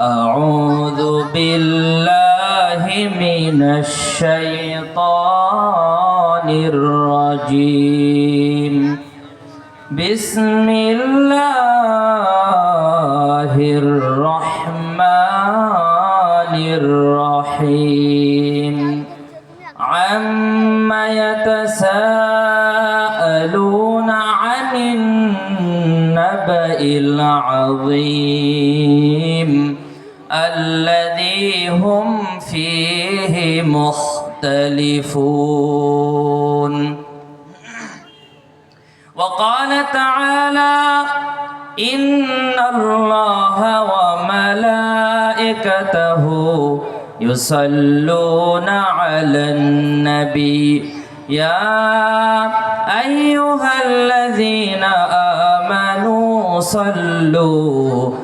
أعوذ بالله من الشيطان الرجيم. بسم الله الرحمن الرحيم. عما يتساءلون عن النبأ العظيم. الذي هم فيه مختلفون. وقال تعالى إن الله وملائكته يصلون على النبي. يا أيها الذين آمنوا صلوا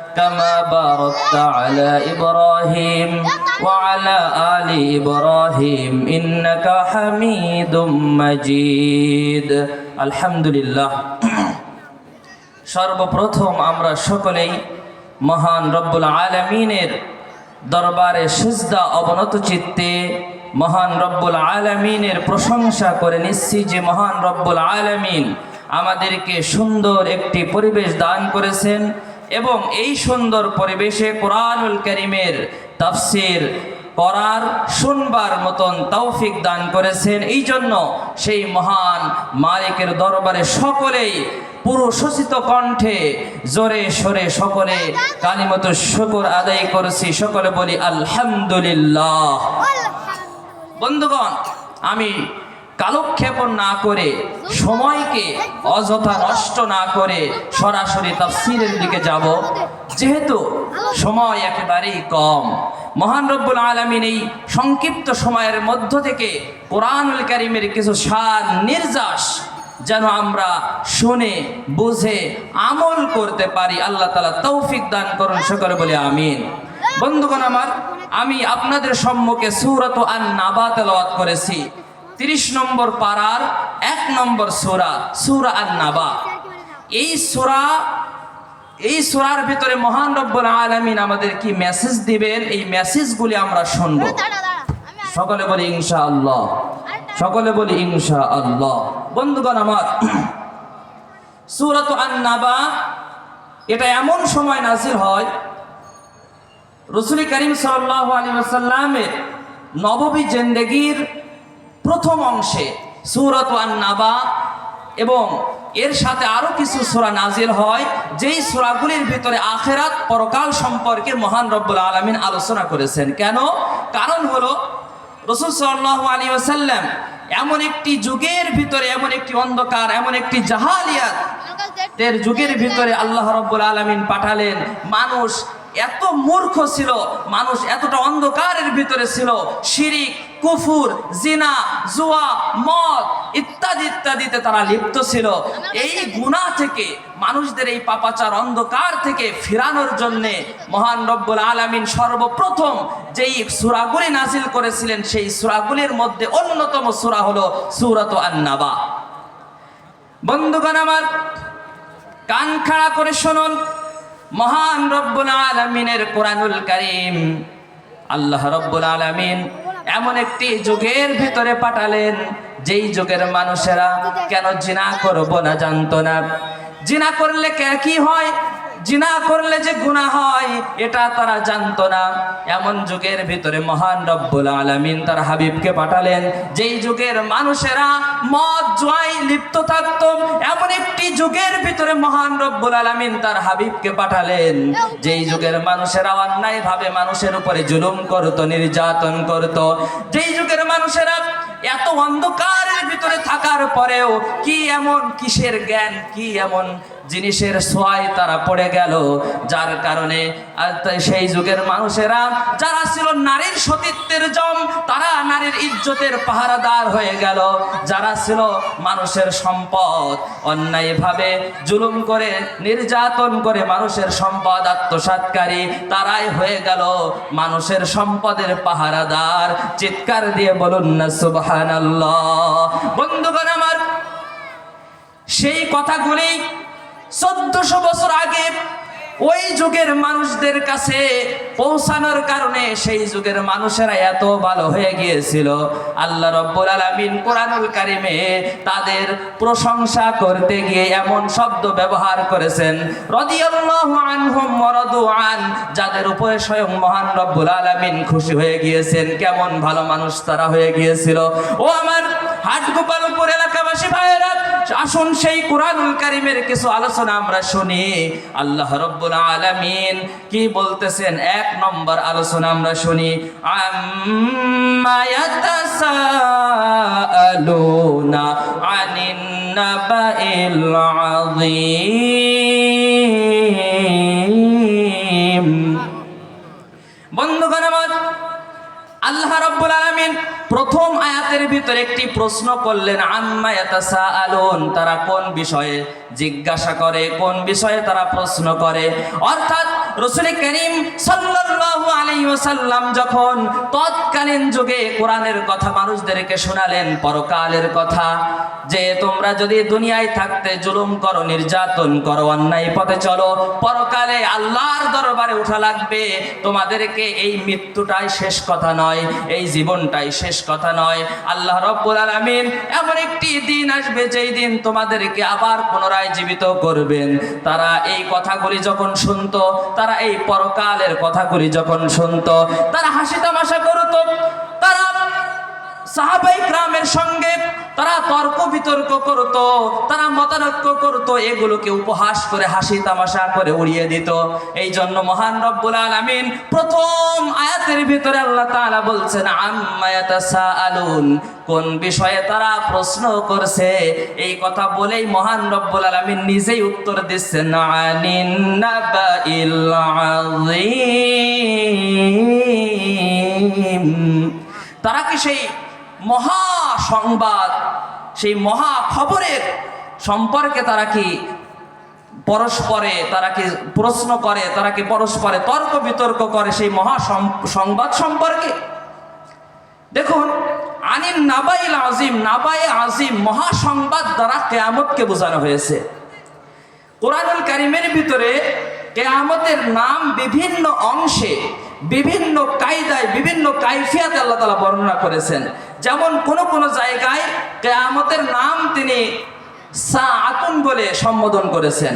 كما باركت على إبراهيم وعلى آل إبراهيم إنك حميد مجيد الحمد لله সর্বপ্রথম আমরা সকলেই মহান রব্বুল আলমিনের দরবারে সিজদা অবনত চিত্তে মহান রব্বুল আলমিনের প্রশংসা করে নিচ্ছি যে মহান রব্বুল আলমিন আমাদেরকে সুন্দর একটি পরিবেশ দান করেছেন এবং এই সুন্দর পরিবেশে কোরআনুল করিমের তাফসির করার শুনবার মতন তৌফিক দান করেছেন। এই জন্য সেই মহান মালিকের দরবারে সকলেই পুরো শোষিত কণ্ঠে জোরে সরে সকলে কালিমত শুকর আদায় করেছি। সকলে বলি আলহামদুলিল্লাহ। বন্ধুগণ আমি কালক্ষেপণ না করে, সময়কে অযথা নষ্ট না করে সরাসরি তাফসিরের দিকে যাব। যেহেতু সময় একেবারেই কম। মহান রব্বুল আলমিন এই সংক্ষিপ্ত সময়ের মধ্য থেকে কোরআনুল করিমের কিছু সার নির্যাস যেন আমরা শুনে, বুঝে, আমল করতে পারি, আল্লাহ তালা তৌফিক দান করুন সকলে বলে আমিন। বন্ধুগণ আমার, আমি আপনাদের সম্মুখে সুরত আন নাবা তেলাওয়াত করেছি। তিরিশ নম্বর পাড়ার এক নম্বর সোরা সুরা আন নাবা এই সোরা এই সোরার ভিতরে মহান রব্বুল আলমিন আমাদের কি মেসেজ দিবেন? এই মেসেজগুলি আমরা শুনব। সকলে বলি ইনশা আল্লাহ সকলে বলি ইনশা আল্লাহ বন্ধুগণ আমার সুরত আন্নাবা এটা এমন সময় নাজির হয় রসুল করিম সাল্লাহ আলী আসাল্লামের নববী জেন্দেগির প্রথম অংশে সুরত নাবা এবং এর সাথে আরও কিছু সোরা নাজির হয়, যেই সোরাগুলির ভিতরে আখেরাত পরকাল সম্পর্কে মহান রব্বুল আলমিন আলোচনা করেছেন। কেন? কারণ হলো, রসুল সাল্লাহ আলী আসাল্লাম এমন একটি যুগের ভিতরে, এমন একটি অন্ধকার, এমন একটি জাহালিয়াত এর যুগের ভিতরে আল্লাহ রব্বুল আলমিন পাঠালেন। মানুষ এত মূর্খ ছিল, মানুষ এতটা অন্ধকারের ভিতরে ছিল, শিরিক কুফুর, জিনা, জুয়া, মদ ইত্যাদি ইত্যাদিতে তারা লিপ্ত ছিল। এই গুনাহ থেকে মানুষদের এই পাপাচার অন্ধকার থেকে ফিরানোর জন্য মহান রব্বুল আলামিন সর্বপ্রথম যেই সূরাগুলি নাজিল করেছিলেন, সেই সূরাগুলির মধ্যে অন্যতম সূরা হলো সূরাত আন-নাবা। বন্ধুগণ আমার, কান খাড়া করে শুনুন। মহান রব্বুল আলামিনের কোরআনুল কারীম, আল্লাহ রব্বুল আলামিন এমন একটি যুগের ভিতরে পাঠালেন, যেই যুগের মানুষেরা কেন জিনা করব না জানতো না। জিনা করলে কে হয়? জিনা করলে যে গুনাহ হয়, এটা তারা জানতো না। এমন যুগের ভিতরে মহান রব্বুল আলামিন তার হাবিবকে পাঠালেন। যেই যুগের মানুষেরা মদ, জুয়াই, লিপ্ত থাকতো, এমন একটি যুগের ভিতরে মহান রব্বুল আলামিন তার হাবিবকে পাঠালেন। যেই যুগের মানুষেরা অন্যায় ভাবে মানুষের উপরে জুলুম করত, নির্যাতন করত, যেই যুগের মানুষেরা এত অন্ধকারের ভিতরে থাকার পরেও কি এমন কিসের জ্ঞান, কি এমন জিনিসের সোয়ায় তারা পড়ে গেল। যার কারণে সেই যুগের মানুষেরা, যারা ছিল নারীর সতীত্বের জম, তারা নারীর ইজ্জতের পাহারাদার হয়ে গেল। যারা ছিল মানুষের সম্পদ, অন্যায়ভাবে জুলুম করে, নির্যাতন করে মানুষের সম্পদ, আত্মসাৎকারী, তারাই হয়ে গেল মানুষের সম্পদের পাহারাদার। চিৎকার দিয়ে বলুন না, সুবহানাল্লাহ। বন্ধুগণ আমার, সেই কথাগুলি চোদ্দশো বছর আগে ওই যুগের মানুষদের কাছে পৌঁছানোর কারণে সেই যুগের মানুষেরা এত ভালো হয়ে গিয়েছিল। আল্লাহ রব্বুল আলামিন কোরআনুল কারিমে তাদের প্রশংসা করতে গিয়ে এমন শব্দ ব্যবহার করেছেন। যাদের উপরে স্বয়ং মহান রব্বুল আলামিন খুশি হয়ে গিয়েছেন। কেমন ভালো মানুষ তারা হয়ে গিয়েছিল। ও আমার হাটগোপালপুর এলাকাবাসী ভাইয়েরা, আসুন সেই কোরআনুল কারিমের কিছু আলোচনা আমরা শুনি। আল্লাহ রব্বুল আলামিন কি বলতেছেন? এক নম্বর আলোচনা আমরা শুনি, আম্মা ইয়াতাসাআলুনা আনিন বন্ধুগণ আল্লাহ রাব্বুল আলামিন প্রথম আয়াতের ভিতরে একটি প্রশ্ন করলেন, আম্মা ইয়াতাসাআলুন, তারা কোন বিষয়ে জিজ্ঞাসা করে, কোন বিষয়ে তারা প্রশ্ন করে? অর্থাৎ রসুল করিম সাল্লাল্লাহু আলাইহি ওয়াসাল্লাম যখন তৎকালীন যুগে কোরআনের কথা মানুষদেরকে শোনালেন, পরকালের কথা, যে তোমরা যদি দুনিয়ায় থাকতে জুলুম করো, নির্যাতন করো, অন্যায় পথে চলো, পরকালে আল্লাহর দরবারে উঠা লাগবে, তোমাদেরকে এই মৃত্যুটাই শেষ কথা নয়, এই জীবনটাই শেষ কথা নয়। আল্লাহ রব্বুল আলামিন এমন একটি দিন আসবে, যেই দিন তোমাদেরকে আবার পুনরায় জীবিত করবেন। তারা এই কথাগুলি যখন শুনতো, তারা এই পরকালের কথাগুলি যখন শুনত তারা হাসি তামাশা করতো তারা সাহাবাই গ্রামের সঙ্গে তারা তর্ক বিতর্ক করত, তারা মতানৈক্য করত, এগুলোকে উপহাস করে হাসি তামাশা করে উড়িয়ে দিত। এই জন্য মহান রব্বুল আলামিন প্রথম আয়াতের ভিতরে আল্লাহ তাআলা বলছেন, আম্মা ইয়াতাসাআলুন। কোন বিষয়ে তারা প্রশ্ন করছে, এই কথা বলেই মহান রব্বুল আলামিন নিজেই উত্তর দিচ্ছেন, আনিন নাবাইল আযীম। তারা কি সেই মহা সংবাদ সেই মহা খবরের সম্পর্কে তারা কি পরস্পরে তারা কি প্রশ্ন করে, তারা কি পরস্পরে তর্ক বিতর্ক করে সেই মহা সংবাদ সম্পর্কে? দেখুন, আনিন নাবাইল আজিম নাবাই আজিম মহা সংবাদ দ্বারা কেয়ামতকে বোঝানো হয়েছে। কোরআনুল কারিমের ভিতরে কেয়ামতের নাম বিভিন্ন অংশে বিভিন্ন কায়দায়, বিভিন্ন কাইফিয়াতে আল্লাহ তালা বর্ণনা করেছেন। যেমন কোন কোন জায়গায় কেয়ামতের নাম তিনি সা আতুন বলে সম্বোধন করেছেন।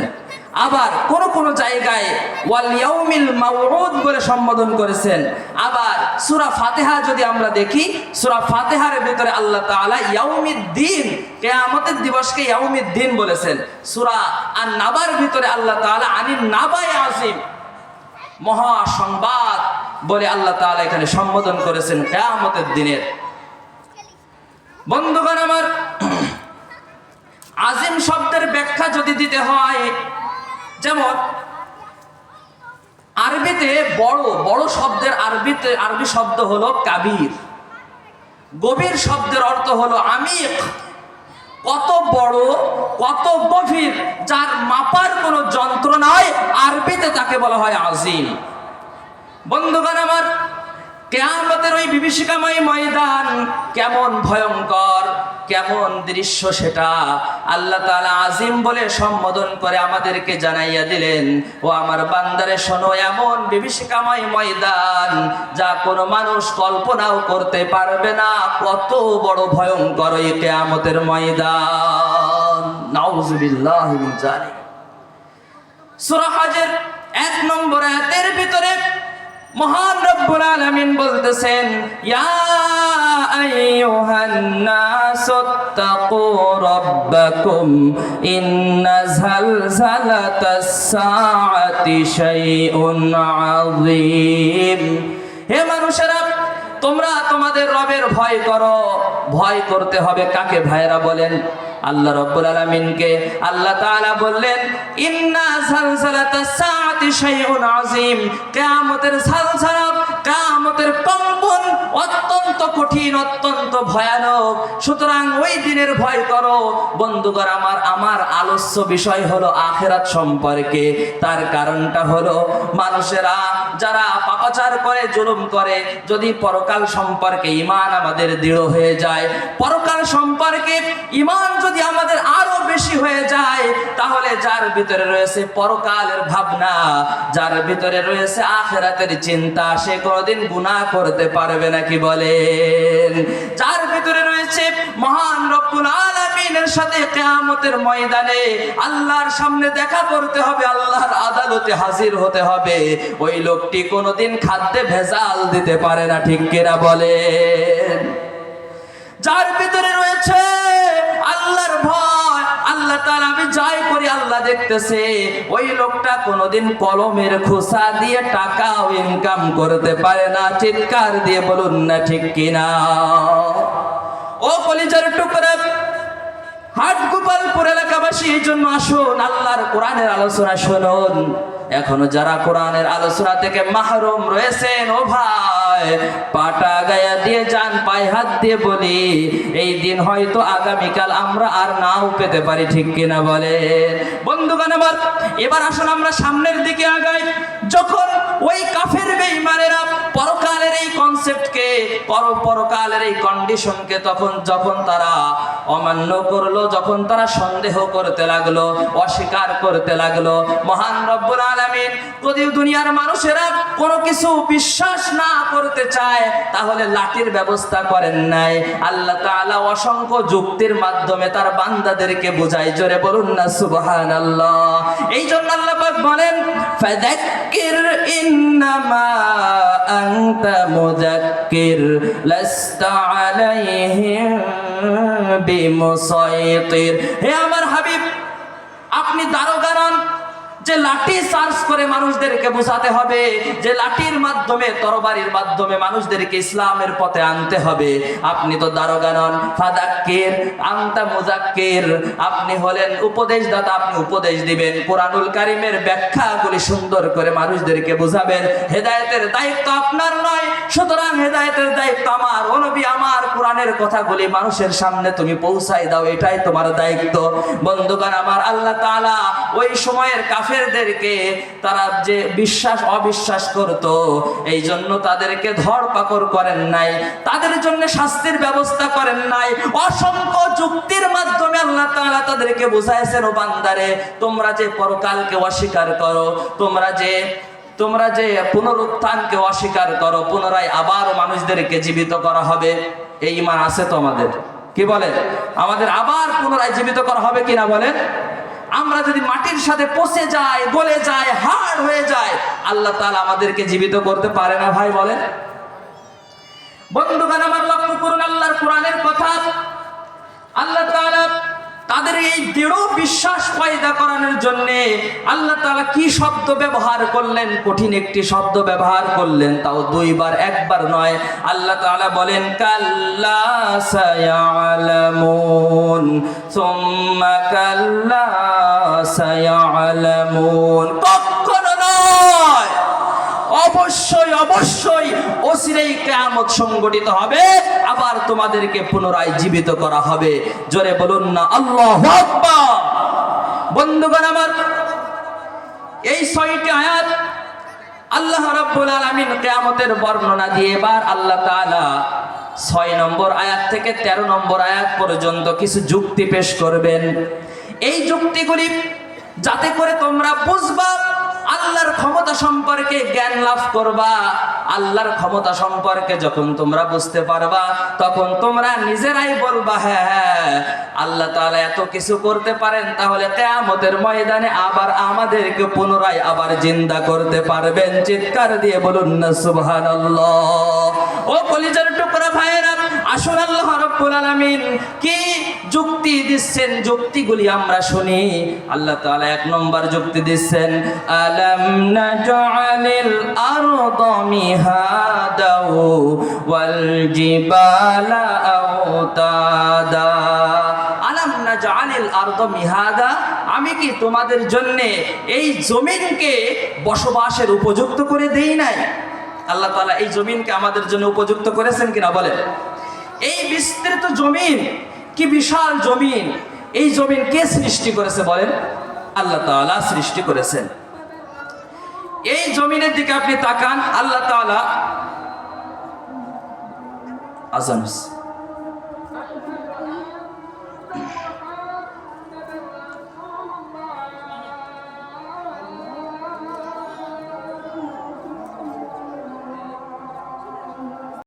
আবার কোন কোন জায়গায় ওয়াল ইয়াউমিল মাউউদ বলে সম্বোধন করেছেন। আবার সূরা ফাতিহা যদি আমরা দেখি, সূরা ফাতিহার ভিতরে আল্লাহ তাআলা ইয়াউমিদ্দিন, কিয়ামতের দিবসকে ইয়াউমিদ্দিন বলেছেন। সূরা আর নাবার ভিতরে আল্লাহ তাআলা আনিন নাবাই আজিম মহা সংবাদ বলে আল্লাহ তাআলা এখানে সম্বোধন করেছেন কিয়ামতের দিনের। বন্ধুগণ আমার, আজিম শব্দের ব্যাখ্যা যদি দিতে হয়, যেমন, আরবিতে বড় বড় শব্দের আরবিতে, আরবি শব্দ হলো কাবির। গভীর শব্দের অর্থ হলো আমিক কত বড়, কত গভীর, যার মাপার কোনো যন্ত্র নাই, আরবিতে তাকে বলা হয় আজিম। বন্ধুগণ আমার, কেয়ামতের ওই বিভীষিকাময় ময়দান কেমন ভয়ঙ্কর, কেমন দৃশ্য সেটা আল্লাহ তাআলা আজিম বলে সম্বোধন করে আমাদেরকে জানাইয়া দিলেন। ও আমার বান্দারে শোনো, এমন বিভীষিকাময় ময়দান যা কোনো মানুষ কল্পনাও করতে পারবে না, কত বড় ভয়ঙ্কর ওই কেয়ামতের ময়দান। নাউজুবিল্লাহ মিন জালিক সূরা হজের এক নম্বর আয়াতের ভিতরে মহান রব্বুল আলামিন বলতেছেন, ইয়া আইয়ুহান নাস তাকু রাব্বাকুম, ইন্না জালজালাতাস সাআতি শাইউন আযীম। হে মানুষেরা, তোমরা তোমাদের রবের ভয় করো। ভয় করতে হবে কাকে? ভাইরা বলেন আল্লাহ রব্বুল আলামিনকে আল্লাহ তাআলা বললেন, ইন্না সালসালাতাস সাআতি শাইউন আযীম। কিয়ামতের সালসালা কিয়ামতের কম্পন অত্যন্ত কঠিন, অত্যন্ত ভয়ানক। সুতরাং ওই দিনের ভয় করো। বন্ধুগণ, আমার আমার আলস্য বিষয় হলো আখেরাত সম্পর্কে। তার কারণটা হলো মানুষেরা, যারা পাপাচার করে, জুলুম করে, যদি পরকাল সম্পর্কে ইমান আমাদের দৃঢ় হয়ে যায়, পরকাল সম্পর্কে ইমান হয়ে যায়, তাহলে যার ভিতরে রয়েছে পরকালের ভাবনা, যার ভিতরে রয়েছে আখেরাতের চিন্তা, সে কোনোদিন গুনাহ করতে পারবে না, কি বলেন? যার ভিতরে রয়েছে মহান রব্বুল আলামিনের সাথে কিয়ামতের ময়দানে আল্লাহর সামনে দেখা করতে হবে, আল্লাহর আদালতে হাজির হতে হবে, ওই লোকটি কোনোদিন খাদ্যে ভেজাল দিতে পারে না, ঠিক কিনা বলেন? যার ভিতরে রয়েছে যাই করি আল্লাহ দেখতেছে, ওই লোকটা কোনোদিন কলমের খোসা দিয়ে টাকাও ইনকাম করতে পারে না, চিৎকার দিয়ে বলুন না ঠিক কিনা? ও কলিজার টুকরা হাট গোপালপুর এলাকাবাসী, এই জন্য আসুন, আল্লাহর কোরআনের আলোচনা শুনুন। এখনও যারা কোরআনের আলোচনা থেকে মাহরুম রয়েছেন, ও ভাই, পাটা গায়া দিয়ে যান, পায়ে হাত দিয়ে বলি, এই দিন হয়তো আগামীকাল আমরা আর নাও পেতে পারি, ঠিক কিনা বলে? বন্ধুগণ আমার, এবার আসুন আমরা সামনের দিকে আগাই। যখন ওই কাফের বেঈমানেরা পরকালের এই কনসেপ্টকে পর, পরকালের এই কন্ডিশনকে তখন যখন তারা অমান্য করল, যখন তারা সন্দেহ করতে লাগল, অস্বীকার করতে লাগল, মহান রব্বুল আলামিন যদি দুনিয়ার মানুষেরা কোনো কিছু বিশ্বাস না করতে চায়, তাহলে লাঠির ব্যবস্থা করেন নাই। আল্লাহ তাআলা অসংখ্য যুক্তির মাধ্যমে তার বান্দাদেরকে বুঝাই জোরে বলুন না, সুবহানাল্লাহ। এই জন্য আল্লাহ পাক বলেন, ফাযাক্কির ইন্নামা أنت مذكر لست عليهم بمسيطر হে আমার হাবিব আপনি দারোগারান যে লাঠি চার্জ করে মানুষদেরকে বোঝাতে হবে, যে লাঠির মাধ্যমে, তরবারির মাধ্যমে মানুষদেরকে ইসলামের পথে আনতে হবে। আপনি তো দারোগানন ফাদাক্কির, আন্তা মুজাক্কির। আপনি হলেন উপদেশদাতা, আপনি উপদেশ দিবেন। কোরআনুল কারিমের ব্যাখ্যাগুলি সুন্দর করে মানুষদেরকে বোঝাবেন। হেদায়েতের দায়িত্ব আপনার নয়, সুতরাং হেদায়েতের দায়িত্ব আমার। অনবী আমার কোরআনের কথাগুলি মানুষের সামনে তুমি পৌঁছাই দাও, এটাই তোমার দায়িত্ব। বন্ধুগণ, আমার আল্লাহ তাআলা ওই সময়ের কাফেরদেরকে তারা যে বিশ্বাস, অবিশ্বাস করত এই জন্য তাদেরকে ধরপাকড় করেন নাই, তাদের জন্য শাস্তির ব্যবস্থা করেন নাই, অসংখ্য যুক্তির মাধ্যমে আল্লাহ তাআলা তাদেরকে বুঝাইছেন, ও বান্দারে, তোমরা যে পরকালকে অস্বীকার করো, তোমরা যে তোমরা যে পুনরুত্থানকে অস্বীকার করো, পুনরায় আবার মানুষদেরকে জীবিত করা হবে, এই ইমান আছে তো আমাদের, কি বলে আমাদের আবার পুনরায় জীবিত করা হবে কিনা বলেন? আমরা যদি মাটির সাথে পচে যায়, গলে যায়, হাড় হয়ে যায়, আল্লাহ তালা আমাদেরকে জীবিত করতে পারে না ভাই বলেন। বন্ধুগান আমার লক্ষ্য করুন, আল্লাহর কোরআনের কথা। আল্লাহ তাআলা তাদের এই দৃঢ় বিশ্বাস পয়দা করানোর জন্যে আল্লাহ তালা কি শব্দ ব্যবহার করলেন? কঠিন একটি শব্দ ব্যবহার করলেন, তাও দুইবার, একবার নয়। আল্লাহ তালা বলেন, কাল্লা সায়ালামুন, সুম্মা কাল্লা সায়ালামুন। অবশ্যই অবশ্যই অচিরেই কেয়ামত সংগঠিত হবে, আবার তোমাদেরকে পুনরায় জীবিত করা হবে। জোরে বলুন না, আল্লাহ বন্ধুগণ আমার, এই ছয়টি আয়াত আল্লাহ রাব্বুল আলামিন কিয়ামতের বর্ণনা দিয়ে এবার আল্লাহ তাআলা ছয় নম্বর আয়াত থেকে ১৩ নম্বর আয়াত পর্যন্ত কিছু যুক্তি পেশ করবেন। এই যুক্তিগুলি যাতে করে তোমরা বুঝবা আল্লাহর ক্ষমতা সম্পর্কে জ্ঞান লাভ করবা। আল্লাহর ক্ষমতা সম্পর্কে যখন তোমরা বুঝতে পারবা, তখন তোমরা নিজেরাই বলবা হ্যাঁ হ্যাঁ আল্লাহ তাআলা এত কিছু করতে পারেন, তাহলে কেয়ামতের ময়দানে আবার আমাদেরকে পুনরায় আবার জিন্দা করতে পারবেন। চিৎকার দিয়ে বলুন না, সুবহানাল্লাহ। ও কলিজার টুকরা ভাইয়েরা, আসুন আল্লাহ রাব্বুল আলামিন, কি যুক্তি দিচ্ছেন? যুক্তিগুলি আমরা শুনি। আল্লাহ তাআলা এক নম্বর যুক্তি দিচ্ছেন আলাম নাজআলিল আরদা মিহাদাও ওয়াল জিবালা আওতাদা আলাম নাজআলিল আরদা মিহাদা আমি কি তোমাদের জন্য এই জমিনকে বসবাসের উপযুক্ত করে দেই নাই? আল্লাহ তাআলা এই জমিনকে আমাদের জন্য উপযুক্ত করেছেন কিনা বলেন। এই বিস্তৃত জমিন কি বিশাল জমিন? এই জমিন কে সৃষ্টি করেছে বলেন? আল্লাহ তাআলা সৃষ্টি করেছেন। এই জমিনের দিকে আপনি তাকান আল্লাহ তাআলা আজান।